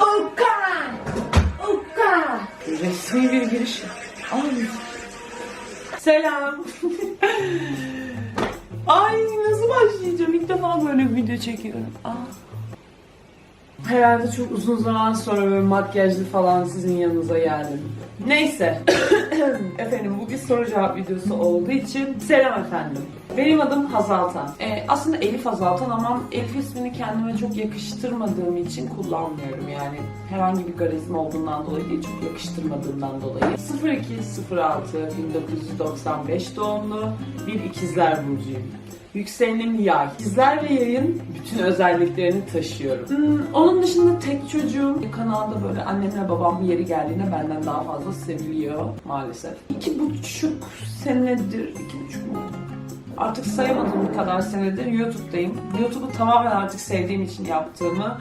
Okan! Okan! Resmi bir giriş. Ay. Selam. Ay nasıl başlayacağım? İlk defa böyle bir video çekiyorum. Aa. Herhalde çok uzun zaman sonra böyle makyajlı falan sizin yanınıza geldim. Neyse. efendim bu bir soru cevap videosu olduğu için selam efendim. Benim adım Hazaltan. Ee, aslında Elif Hazaltan ama Elif ismini kendime çok yakıştırmadığım için kullanmıyorum yani. Herhangi bir garizma olduğundan dolayı değil, çok yakıştırmadığımdan dolayı. 0206 1995 doğumlu bir ikizler burcuyum. Yükselenim yay. İkizler ve yayın bütün özelliklerini taşıyorum. Hmm, onun dışında tek çocuğum. Kanalda böyle annemle babam bir yeri geldiğinde benden daha fazla seviliyor maalesef. İki buçuk senedir, iki buçuk mu? Artık sayamadığım kadar senedir YouTube'dayım. YouTube'u tamamen artık sevdiğim için yaptığımı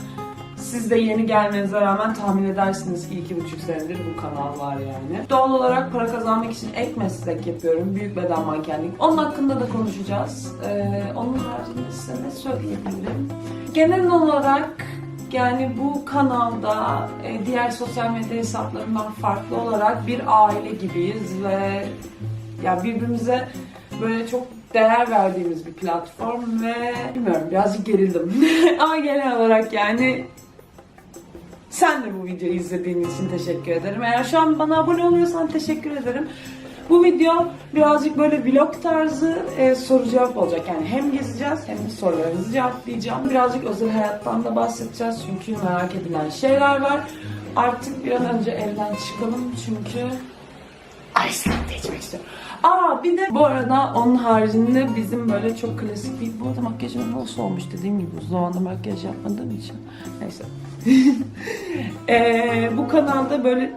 siz de yeni gelmenize rağmen tahmin edersiniz ki iki buçuk senedir bu kanal var yani. Doğal olarak para kazanmak için ek meslek yapıyorum. Büyük beden mankenlik. Onun hakkında da konuşacağız. Ee, onun haricinde size ne söyleyebilirim? Genel olarak yani bu kanalda e, diğer sosyal medya hesaplarından farklı olarak bir aile gibiyiz ve ya birbirimize böyle çok değer verdiğimiz bir platform ve bilmiyorum birazcık gerildim. Ama genel olarak yani sen de bu videoyu izlediğin için teşekkür ederim. Eğer şu an bana abone oluyorsan teşekkür ederim. Bu video birazcık böyle vlog tarzı e, soru cevap olacak. Yani hem gezeceğiz hem de sorularınızı cevaplayacağım. Birazcık özel hayattan da bahsedeceğiz çünkü merak edilen şeyler var. Artık bir an önce evden çıkalım çünkü Iceland'a içmek istiyorum. Aa bir de bu arada onun haricinde bizim böyle çok klasik bir... Bu arada makyajım nasıl olmuş dediğim gibi uzun zamandır makyaj yapmadığım için. Neyse. Ee, bu kanalda böyle...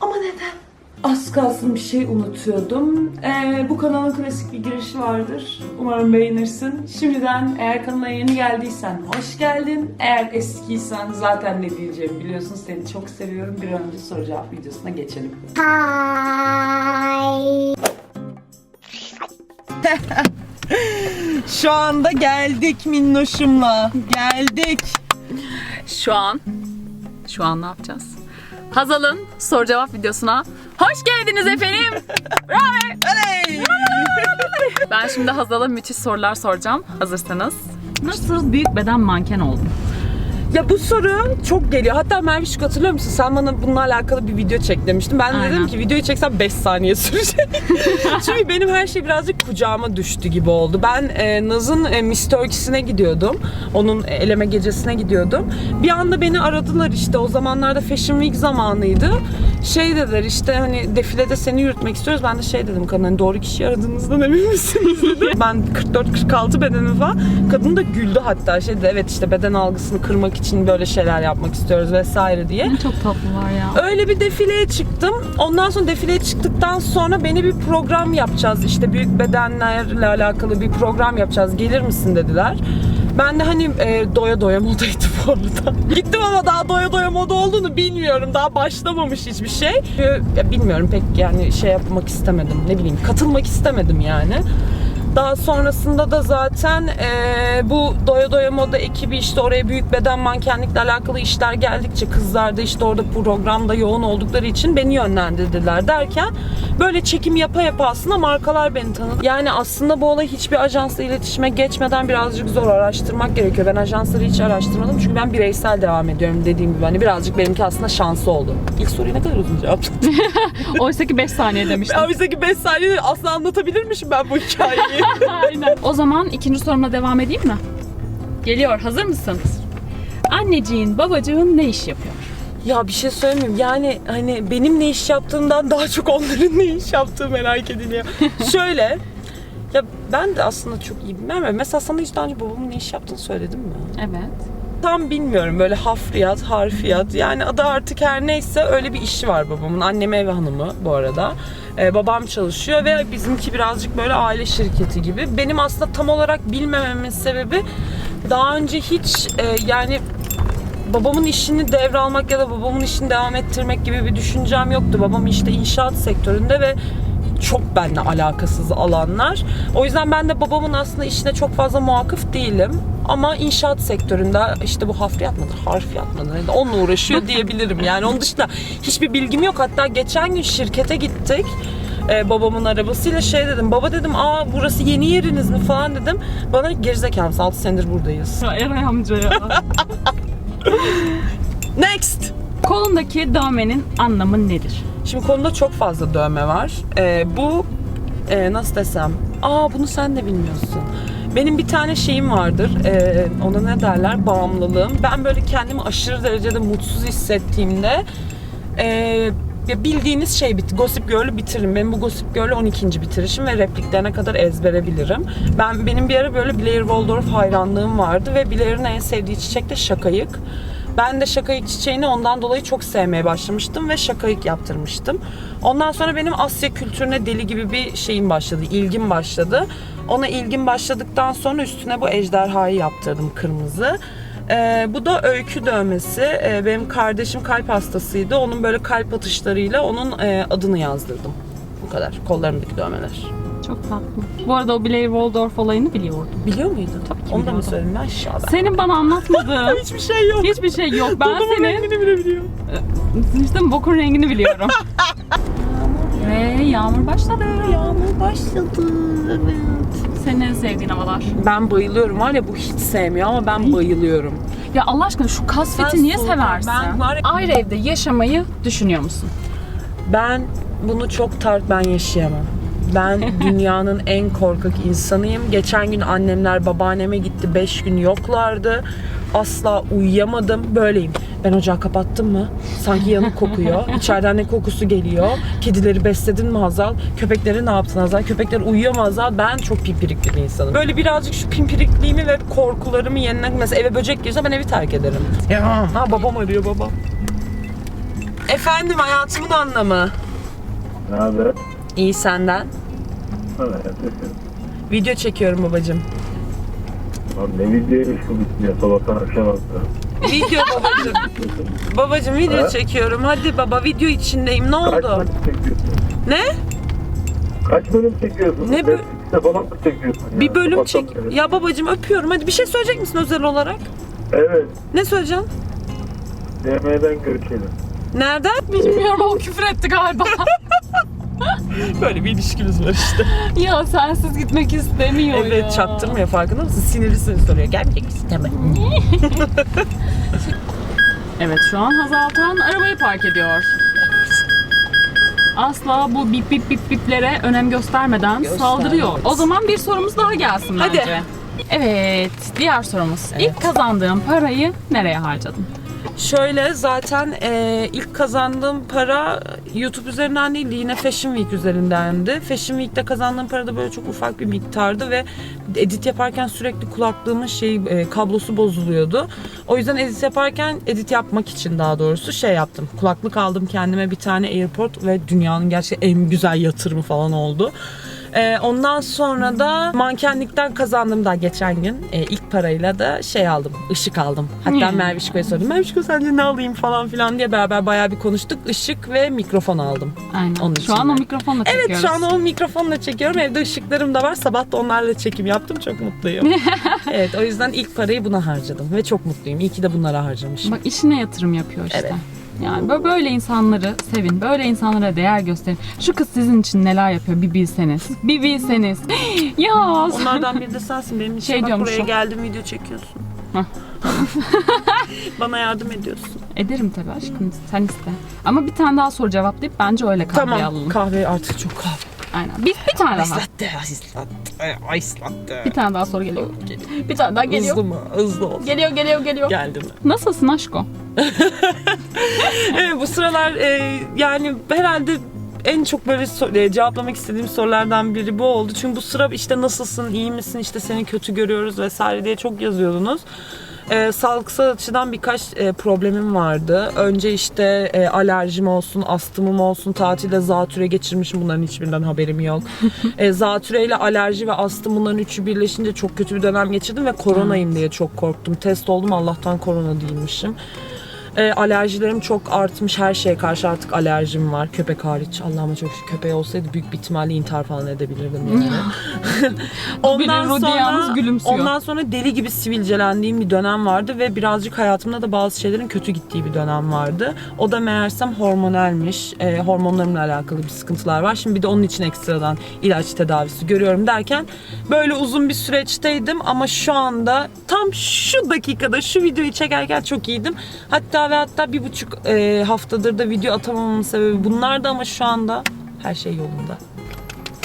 Ama neden? Az kalsın bir şey unutuyordum. Ee, bu kanalın klasik bir girişi vardır. Umarım beğenirsin. Şimdiden eğer kanala yeni geldiysen hoş geldin. Eğer eskiysen zaten ne diyeceğimi biliyorsun. Seni çok seviyorum. Bir an önce soru cevap videosuna geçelim. Şu anda geldik minnoşumla. Geldik. Şu an, şu an ne yapacağız? Hazal'ın soru cevap videosuna hoş geldiniz efendim. Bravo. Oley! Ben şimdi Hazal'a müthiş sorular soracağım. Hazırsanız. Nasıl büyük beden manken oldun? Ya bu soru çok geliyor. Hatta Merviş hatırlıyor musun? Sen bana bununla alakalı bir video çek demiştin. Ben de Aynen. dedim ki videoyu çeksem 5 saniye sürecek. Çünkü benim her şey birazcık kucağıma düştü gibi oldu. Ben e, Naz'ın e, Miss Turkey'sine gidiyordum. Onun eleme gecesine gidiyordum. Bir anda beni aradılar işte. O zamanlarda Fashion Week zamanıydı. Şey dediler işte hani defilede seni yürütmek istiyoruz. Ben de şey dedim kadın hani doğru kişi aradığınızdan emin misiniz dedim. ben 44-46 bedenim falan. Kadın da güldü hatta şey dedi evet işte beden algısını kırmak için böyle şeyler yapmak istiyoruz vesaire diye. Çok tatlılar ya. Öyle bir defileye çıktım. Ondan sonra defileye çıktıktan sonra beni bir program yapacağız. İşte büyük bedenlerle alakalı bir program yapacağız. Gelir misin dediler. Ben de hani e, doya doya modaydı bu arada. Gittim ama daha doya doya moda olduğunu bilmiyorum. Daha başlamamış hiçbir şey. Ya bilmiyorum pek yani şey yapmak istemedim. Ne bileyim katılmak istemedim yani. Daha sonrasında da zaten e, bu Doya Doya Moda ekibi işte oraya büyük beden mankenlikle alakalı işler geldikçe kızlar da işte orada programda yoğun oldukları için beni yönlendirdiler derken böyle çekim yapa yapa aslında markalar beni tanıdı. Yani aslında bu olay hiçbir ajansla iletişime geçmeden birazcık zor araştırmak gerekiyor. Ben ajansları hiç araştırmadım çünkü ben bireysel devam ediyorum dediğim gibi. Hani birazcık benimki aslında şansı oldu. İlk soruyu ne kadar uzun cevapladın? Oysa ki 5 saniye demiştim. Oysa ki 5 saniyede aslında anlatabilirmişim ben bu hikayeyi. Aynen. O zaman ikinci sorumla devam edeyim mi? Geliyor. Hazır mısın? Anneciğin, babacığın ne iş yapıyor? Ya bir şey söyleyeyim yani hani benim ne iş yaptığımdan daha çok onların ne iş yaptığı merak ediliyor. Şöyle ya ben de aslında çok iyi bilmem. Mesela sana hiç daha önce babamın ne iş yaptığını söyledim mi? Evet. Tam bilmiyorum böyle hafriyat, harfiyat yani adı artık her neyse öyle bir işi var babamın. Annem ev hanımı bu arada. Ee, babam çalışıyor ve bizimki birazcık böyle aile şirketi gibi. Benim aslında tam olarak bilmememin sebebi daha önce hiç e, yani babamın işini devralmak ya da babamın işini devam ettirmek gibi bir düşüncem yoktu. Babam işte inşaat sektöründe ve çok benimle alakasız alanlar. O yüzden ben de babamın aslında işine çok fazla muakıf değilim. Ama inşaat sektöründe işte bu hafriyat mıdır, harfiyat mıdır onunla uğraşıyor diyebilirim. Yani onun dışında hiçbir bilgim yok. Hatta geçen gün şirkete gittik. Ee, babamın arabasıyla şey dedim. Baba dedim aa burası yeni yeriniz mi falan dedim. Bana gerizekalı mısın? 6 senedir buradayız. Ya Eray amca ya. Next! Kolundaki dövmenin anlamı nedir? Şimdi konuda çok fazla dövme var. Ee, bu e, nasıl desem? Aa bunu sen de bilmiyorsun. Benim bir tane şeyim vardır. Ee, ona ne derler? Bağımlılığım. Ben böyle kendimi aşırı derecede mutsuz hissettiğimde e, ya bildiğiniz şey bitti. Gossip Girl'ü bitiririm. Benim bu Gossip Girl'ü 12. bitirişim ve repliklerine kadar ezbere bilirim. Ben benim bir ara böyle Blair Waldorf hayranlığım vardı ve Blair'in en sevdiği çiçek de şakayık. Ben de şakayık çiçeğini ondan dolayı çok sevmeye başlamıştım ve şakayık yaptırmıştım. Ondan sonra benim Asya kültürüne deli gibi bir şeyim başladı, ilgim başladı. Ona ilgim başladıktan sonra üstüne bu ejderhayı yaptırdım kırmızı. Ee, bu da öykü dövmesi. Ee, benim kardeşim kalp hastasıydı. Onun böyle kalp atışlarıyla onun e, adını yazdırdım. Bu kadar. Kollarımdaki dövmeler. Çok tatlı. Bu arada o Blair Waldorf olayını biliyordum. Biliyor muydun? Tabii ki Onu da mı biliyordum. söyledin? Aşağıda. Senin bana anlatmadığın Hiçbir şey yok. hiçbir şey yok. Ben Burnumun senin rengini bile biliyorum. işte bokun rengini biliyorum. Ve yağmur başladı. Yağmur başladı. Evet. Senin en sevdiğin havalar. Ben bayılıyorum. Var ya bu hiç sevmiyor ama ben bayılıyorum. Ya Allah aşkına şu kasveti niye soğuk- seversin? ben var ya- Ayrı evde yaşamayı düşünüyor musun? Ben bunu çok tart ben yaşayamam. Ben dünyanın en korkak insanıyım. Geçen gün annemler babaanneme gitti. 5 gün yoklardı. Asla uyuyamadım. Böyleyim. Ben ocağı kapattım mı? Sanki yanık kokuyor. İçeriden ne kokusu geliyor? Kedileri besledin mi Hazal? Köpekleri ne yaptın Hazal? Köpekler uyuyor mu Hazal? Ben çok pimpirikli bir insanım. Böyle birazcık şu pimpirikliğimi ve korkularımı yenene... Mesela eve böcek girse ben evi terk ederim. Ya. Ha babam arıyor babam. Efendim hayatımın anlamı. Ne haber? İyi senden. Evet. Video çekiyorum babacım. Lan ne videoymuş bu bitmiyor sabahtan akşama kadar. Video babacım. babacım video Ha? çekiyorum. Hadi baba video içindeyim. Ne Kaç oldu? bölüm çekiyorsun? Ne? Kaç bölüm çekiyorsun? Ne bö- Netflix'te falan mı çekiyorsun? ya? Bir bölüm Sabahtan çek. beri. Ya babacım öpüyorum. Hadi bir şey söyleyecek misin özel olarak? Evet. Ne söyleyeceksin? DM'den görüşelim. Nereden? Bilmiyorum o küfür etti galiba. Böyle bir ilişkimiz var işte. ya sensiz gitmek istemiyor ya. evet çaktırmıyor farkında mısın? Sinirlisini soruyor. Gelmeyecek misin? Tamam. Evet şu an Hazaltan arabayı park ediyor. Asla bu bip bip bip biplere önem göstermeden Göstermez. saldırıyor. O zaman bir sorumuz daha gelsin Hadi. bence. Evet, diğer sorumuz. İlk kazandığın parayı nereye harcadın? Şöyle zaten e, ilk kazandığım para YouTube üzerinden değil yine Fashion Week üzerindendi. Fashion Week'te kazandığım para da böyle çok ufak bir miktardı ve edit yaparken sürekli kulaklığımın şey e, kablosu bozuluyordu. O yüzden edit yaparken edit yapmak için daha doğrusu şey yaptım. Kulaklık aldım kendime bir tane AirPod ve dünyanın gerçekten en güzel yatırımı falan oldu. Ee, ondan sonra da mankenlikten kazandım daha geçen gün. Ee, ilk parayla da şey aldım, ışık aldım. Hatta Hmm. Mervişko'ya sordum. Mervişko sence ne alayım falan filan diye beraber bayağı bir konuştuk. Işık ve mikrofon aldım. Aynen. Onun şu an o mikrofonla çekiyoruz. Evet şu an o mikrofonla çekiyorum. Evde ışıklarım da var. Sabah da onlarla çekim yaptım. Çok mutluyum. evet o yüzden ilk parayı buna harcadım. Ve çok mutluyum. İyi ki de bunlara harcamışım. Bak işine yatırım yapıyor işte. Evet. Yani bö- böyle insanları sevin, böyle insanlara değer gösterin. Şu kız sizin için neler yapıyor bir bilseniz. Bir bilseniz. ya Onlardan biri de sensin. Benim için Şey bak diyormuş buraya o. geldim video çekiyorsun. Hah. Bana yardım ediyorsun. ederim tabii aşkım sen iste. Ama bir tane daha soru cevaplayıp bence öyle kahve Tamam. alalım. Kahve artık çok kahve. Aynen. Bir, bir tane daha. Latte, latte, ice latte. Bir tane daha soru geliyor. Bir tane daha geliyor. Hızlı mı? Hızlı ol. Geliyor geliyor geliyor. Geldi mi? Nasılsın aşko? Evet bu sıralar e, yani herhalde en çok böyle so- e, cevaplamak istediğim sorulardan biri bu oldu. Çünkü bu sıra işte nasılsın, iyi misin, işte seni kötü görüyoruz vesaire diye çok yazıyordunuz. E, sağlıksal açıdan birkaç e, problemim vardı. Önce işte e, alerjim olsun, astımım olsun, tatilde zatüre geçirmişim. Bunların hiçbirinden haberim yok. e, zatüre ile alerji ve astım bunların üçü birleşince çok kötü bir dönem geçirdim ve koronayım diye çok korktum. Test oldum Allah'tan korona değilmişim. E, alerjilerim çok artmış. Her şeye karşı artık alerjim var. Köpek hariç. Allah'ıma çok şükür köpeği olsaydı büyük bir ihtimalle intihar falan edebilirdim yani. ondan Rodi yalnız sonra gülümsüyor. ondan sonra deli gibi sivilcelendiğim bir dönem vardı ve birazcık hayatımda da bazı şeylerin kötü gittiği bir dönem vardı. O da meğersem hormonalmiş. E, hormonlarımla alakalı bir sıkıntılar var. Şimdi bir de onun için ekstradan ilaç tedavisi görüyorum derken böyle uzun bir süreçteydim ama şu anda tam şu dakikada şu videoyu çekerken çok iyiydim. Hatta ve hatta bir buçuk e, haftadır da video atamamamın sebebi bunlardı ama şu anda her şey yolunda.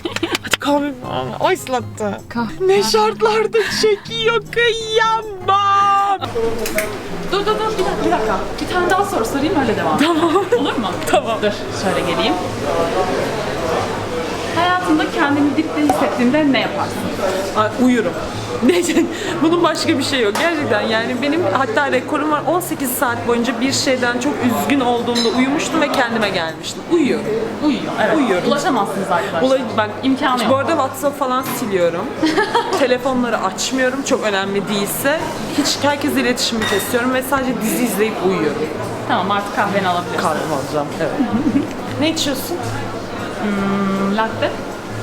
Hadi kahve Ay. Kahve. Ne şartlarda çekiyor kıyamam. Dur dur dur bir dakika, bir dakika. Bir tane daha soru sorayım öyle devam Tamam. Olur mu? Tamam. Dur şöyle geleyim. Hayatında kendini dipte hissettiğinde ne yaparsın? Ay, uyurum. Bunun başka bir şey yok. Gerçekten yani benim hatta rekorum var 18 saat boyunca bir şeyden çok üzgün olduğumda uyumuştum ve kendime gelmiştim. Uyuyorum. Uyuyor. Evet. Uyuyorum. Ulaşamazsınız arkadaşlar. Olay, bak İmkanı yok. Bu arada WhatsApp falan siliyorum. Telefonları açmıyorum çok önemli değilse. Hiç herkesle iletişimi kesiyorum ve sadece dizi izleyip uyuyorum. Tamam artık kahveni alabilirsin. Kahve alacağım. Evet. ne içiyorsun? Hmm, Latte.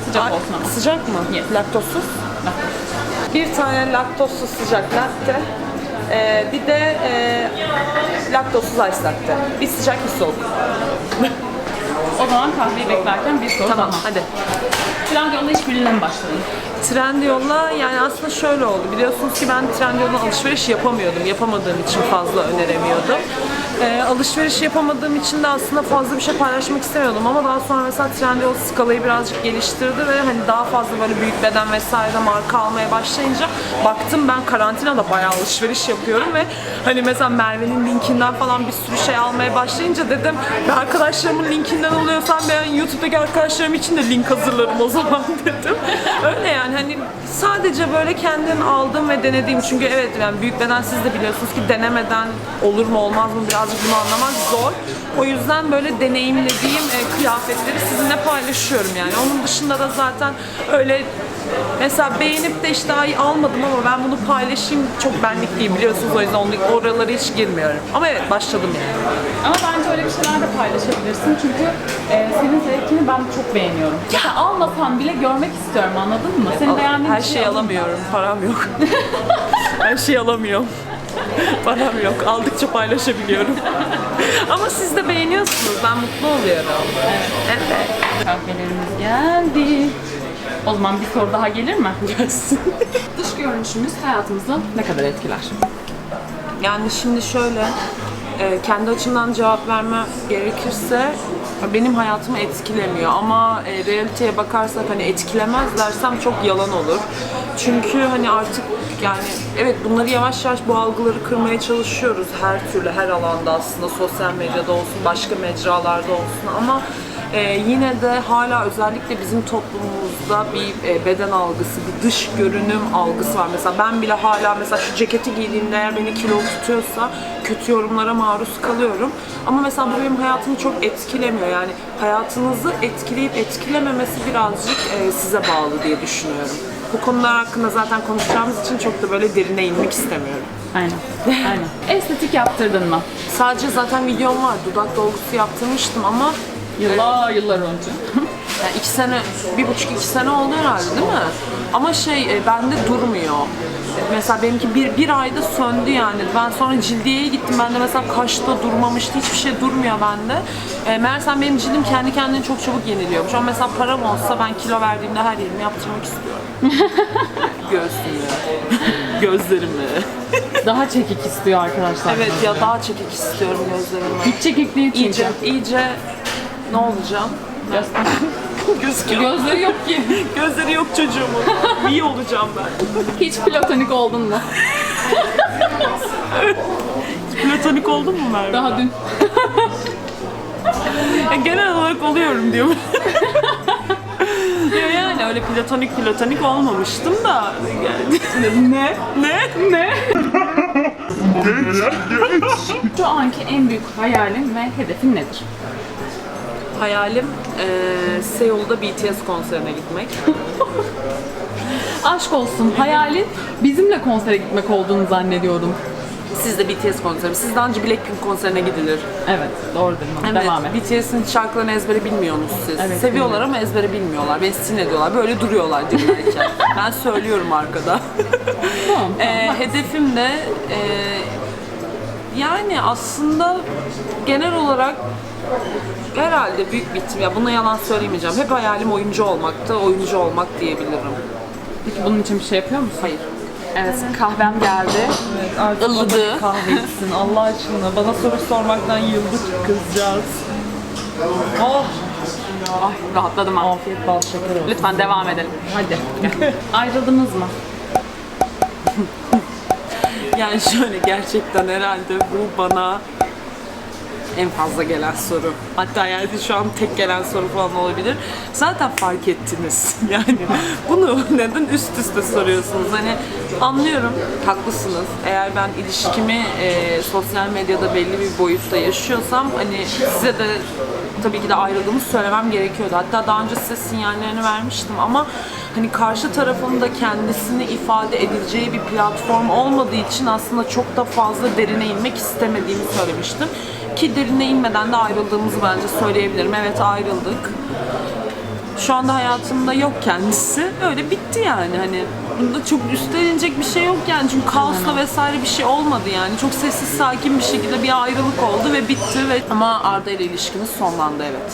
Sıcak Ay, olsun ama. Sıcak mı? Yes. Laktozsuz? Bir tane laktozsuz sıcak latte. Ee, bir de e, laktozsuz ice latte. Bir sıcak bir soğuk. O zaman kahveyi beklerken bir soru Tamam daha. hadi. Trendyol'la işbirliğine mi başladın? Trendyol'la yani aslında şöyle oldu. Biliyorsunuz ki ben Trendyol'dan alışveriş yapamıyordum. Yapamadığım için fazla öneremiyordum. Ee, alışveriş yapamadığım için de aslında fazla bir şey paylaşmak istemiyordum ama daha sonra mesela Trendyol skalayı birazcık geliştirdi ve hani daha fazla böyle büyük beden vesaire marka almaya başlayınca baktım ben karantinada bayağı alışveriş yapıyorum ve hani mesela Merve'nin linkinden falan bir sürü şey almaya başlayınca dedim ben arkadaşlarımın linkinden alıyorsam ben YouTube'daki arkadaşlarım için de link hazırlarım o zaman dedim. Öyle yani hani sadece böyle kendim aldım ve denediğim çünkü evet yani büyük beden siz de biliyorsunuz ki denemeden olur mu olmaz mı birazcık bunu anlamak zor. O yüzden böyle deneyimlediğim e, kıyafetleri sizinle paylaşıyorum yani. Onun dışında da zaten öyle Mesela beğenip de işte ay almadım ama ben bunu paylaşayım çok benlik değil biliyorsunuz o yüzden onu- oralara hiç girmiyorum. Ama evet başladım yani. Ama bence öyle bir şeyler de paylaşabilirsin çünkü e, senin zevkini ben çok beğeniyorum. Ya almasan bile görmek istiyorum anladın mı? Senin beğendiğin Her bir şey şeyi alayım alamıyorum, param yok. Her şeyi alamıyorum. Param yok. Aldıkça paylaşabiliyorum. Ama siz de beğeniyorsunuz. Ben mutlu oluyorum. Evet. ben. Kahvelerimiz geldi. O zaman bir soru daha gelir mi? Gelsin. Dış görünüşümüz hayatımızı ne kadar etkiler? Yani şimdi şöyle e, kendi açımdan cevap verme gerekirse benim hayatımı etkilemiyor ama e, realiteye bakarsak hani etkilemez dersem çok yalan olur. Çünkü hani artık yani evet bunları yavaş yavaş bu algıları kırmaya çalışıyoruz her türlü her alanda aslında sosyal medyada olsun başka mecralarda olsun ama e, yine de hala özellikle bizim toplumumuzda bir e, beden algısı, bir dış görünüm algısı var. Mesela ben bile hala mesela şu ceketi giydiğimde eğer beni kilo tutuyorsa kötü yorumlara maruz kalıyorum. Ama mesela bu benim hayatımı çok etkilemiyor. Yani hayatınızı etkileyip etkilememesi birazcık e, size bağlı diye düşünüyorum. Bu konular hakkında zaten konuşacağımız için çok da böyle derine inmek istemiyorum. Aynen. Aynen. Estetik yaptırdın mı? Sadece zaten videom var. Dudak dolgusu yaptırmıştım ama Yıllar yıllar önce. Yani iki sene, bir buçuk iki sene oldu herhalde değil mi? Ama şey e, bende durmuyor. Mesela benimki bir, bir ayda söndü yani. Ben sonra cildiyeye gittim. Bende mesela kaşta durmamıştı. Hiçbir şey durmuyor bende. E, meğersem benim cildim kendi kendine çok çabuk yeniliyormuş. Ama mesela param olsa ben kilo verdiğimde her yerimi yaptırmak istiyorum. Göğsümü, gözlerimi. Daha çekik istiyor arkadaşlar. Evet ya daha çekik istiyorum gözlerimi. Hiç çekik değil çünkü. İyice, iyice ne olacağım? Gözüküyor. Gözleri yok ki. Gözleri yok çocuğumun. İyi olacağım ben. Hiç platonik oldun mu? Platonik oldun mu Merve? Daha dün. Ya genel olarak oluyorum diyorum. Ya yani öyle platonik platonik olmamıştım da. Yani- ne? Ne? Ne? Şu anki en büyük hayalin ve hedefin nedir? Hayalim eee Seul'da BTS konserine gitmek. Aşk olsun. Hayalin bizimle konsere gitmek olduğunu zannediyordum. Siz de BTS konseri. Sizden önce Blackpink konserine gidilir. Evet doğru dedim. Devam et. BTS'in şarkılarını ezbere bilmiyorsunuz siz. Evet, Seviyorlar ama ezbere bilmiyorlar. Beni sinir ediyorlar. Böyle duruyorlar dinlerken. ben söylüyorum arkada. Tamam. Ee, hedefim de e, yani aslında genel olarak herhalde büyük bir ihtimal, ya buna yalan söylemeyeceğim. Hep hayalim oyuncu olmaktı, oyuncu olmak diyebilirim. Peki bunun için bir şey yapıyor musun? Hayır. Evet kahvem geldi. Artık Ilıdı. kahve içsin Allah aşkına. Bana soru sormaktan yıldık kızcağız. Oh, Ay rahatladım ha. afiyet bal şeker olsun. Lütfen devam edelim. Hadi. gel. Ayrıldınız mı? Yani şöyle gerçekten herhalde bu bana en fazla gelen soru. Hatta yani şu an tek gelen soru falan olabilir. Zaten fark ettiniz. Yani bunu neden üst üste soruyorsunuz? Hani anlıyorum, haklısınız. Eğer ben ilişkimi e, sosyal medyada belli bir boyutta yaşıyorsam hani size de tabii ki de ayrıldığımı söylemem gerekiyordu. Hatta daha önce size sinyallerini vermiştim ama hani karşı tarafın da kendisini ifade edileceği bir platform olmadığı için aslında çok da fazla derine inmek istemediğimi söylemiştim. Ki derine inmeden de ayrıldığımızı bence söyleyebilirim. Evet ayrıldık. Şu anda hayatımda yok kendisi. Öyle bitti yani hani. Bunda çok üstlenecek bir şey yok yani. Çünkü kaosla vesaire bir şey olmadı yani. Çok sessiz sakin bir şekilde bir ayrılık oldu ve bitti ve ama Arda ile ilişkimiz sonlandı evet.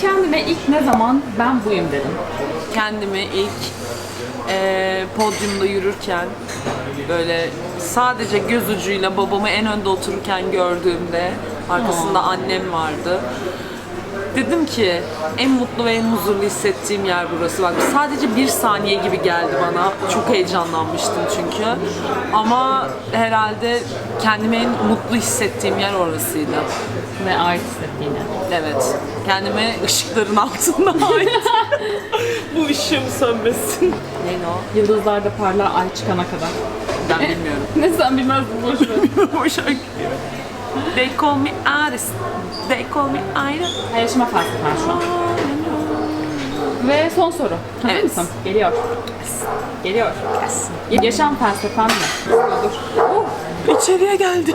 Kendime ilk ne zaman ben buyum dedim. kendimi ilk eee, podyumda yürürken böyle sadece göz ucuyla babamı en önde otururken gördüğümde arkasında annem vardı. Dedim ki en mutlu ve en huzurlu hissettiğim yer burası. Bak sadece bir saniye gibi geldi bana. Çok heyecanlanmıştım çünkü. Ama herhalde kendimi en mutlu hissettiğim yer orasıydı. Ve ait hissettiğini. Evet. Kendime ışıkların altında ait. Bu ışığım sönmesin. Neydi o? Yıldızlarda parlar ay çıkana kadar. Ben bilmiyorum. ne sen bilmezsin boş ver. o şarkı. They call me Aris. They call me Ayra. Yaşama felsefen şu an. Ve son soru. Hazır Evet. mısın? Geliyor. Geliyor. Yaşam felsefen ne? Dur. İçeriye geldi.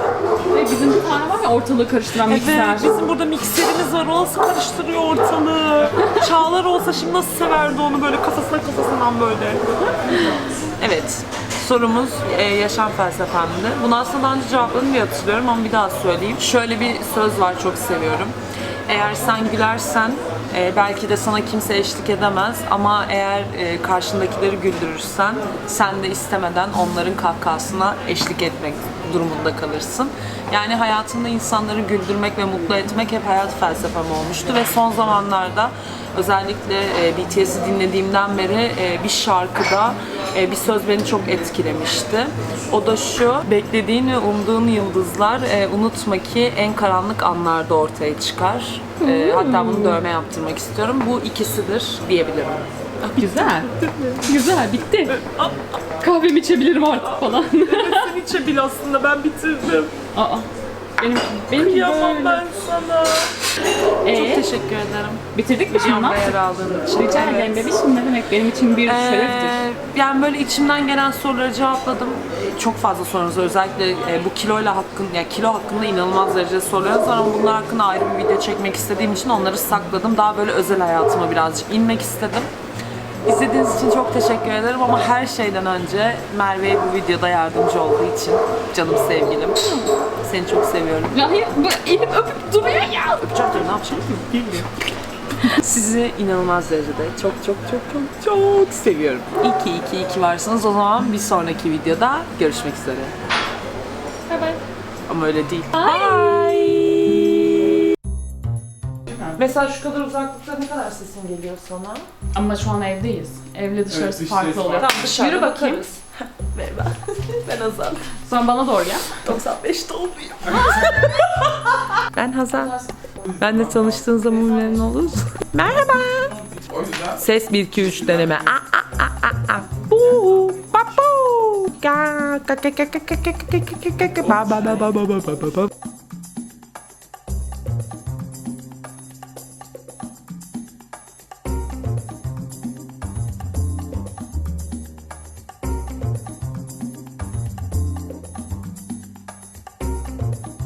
Ve bizim bir tane var ya ortalığı karıştıran mikser. Evet, bizim burada mikserimiz var. O nasıl karıştırıyor ortalığı. Çağlar olsa şimdi nasıl severdi onu böyle kafasına kafasından böyle. Evet. Sorumuz e, yaşam felsefemdi. Bunu aslında daha önce cevapladım diye hatırlıyorum ama bir daha söyleyeyim. Şöyle bir söz var çok seviyorum. Eğer sen gülersen e, belki de sana kimse eşlik edemez ama eğer e, karşındakileri güldürürsen sen de istemeden onların kahkahasına eşlik etmek durumunda kalırsın. Yani hayatımda insanları güldürmek ve mutlu etmek hep hayat felsefem olmuştu ve son zamanlarda özellikle e, BTS'i dinlediğimden beri e, bir şarkıda e, bir söz beni çok etkilemişti. O da şu, beklediğin ve umduğun yıldızlar e, unutma ki en karanlık anlarda ortaya çıkar. E, hatta bunu dövme yaptırmak istiyorum. Bu ikisidir diyebilirim. Güzel. Güzel bitti. Kahvemi içebilirim artık falan. Sen içebil aslında ben bitirdim. Aa. Benim benim Kıyamam böyle. ben sana. Ee, Çok teşekkür ederim. bitirdik mi şimdi? Yer aldığın için. Rica ederim bebişim ne demek benim için bir şereftir. Ee, yani böyle içimden gelen soruları cevapladım. Çok fazla sorunuz. Özellikle e, bu kiloyla hakkın, ya kilo hakkında inanılmaz derecede sorularınız var ama bunlar hakkında ayrı bir video çekmek istediğim için onları sakladım. Daha böyle özel hayatıma birazcık inmek istedim. İzlediğiniz için çok teşekkür ederim ama her şeyden önce Merve'ye bu videoda yardımcı olduğu için canım sevgilim. Seni çok seviyorum. Ya bu elim öpüp duruyor ya. Öpeceğim tabii, ne yapacağım? Sizi inanılmaz derecede çok çok çok çok çok seviyorum. İyi ki iyi ki iyi ki varsınız. O zaman bir sonraki videoda görüşmek üzere. Bay bay. Ama öyle değil. Bye. Mesela şu kadar uzaklıkta ne kadar sesin geliyor sana? Ama şu an evdeyiz. Evle dışarısı dış farklı ses oluyor. farklı. Tamam dışarıda Yürü bakayım. bakarız. Merhaba. ben Hazal. Sonra bana doğru gel. 95 doğumluyum. ben Hazal. Ben de tanıştığın zaman memnun oluruz. Merhaba. O yüzden Ses 1 2 3 deneme. A a a a a. Bu. Ga ga ga ga ga ga ga ga ga ga ga ga. Ba ba ba ba ba ba ba ba.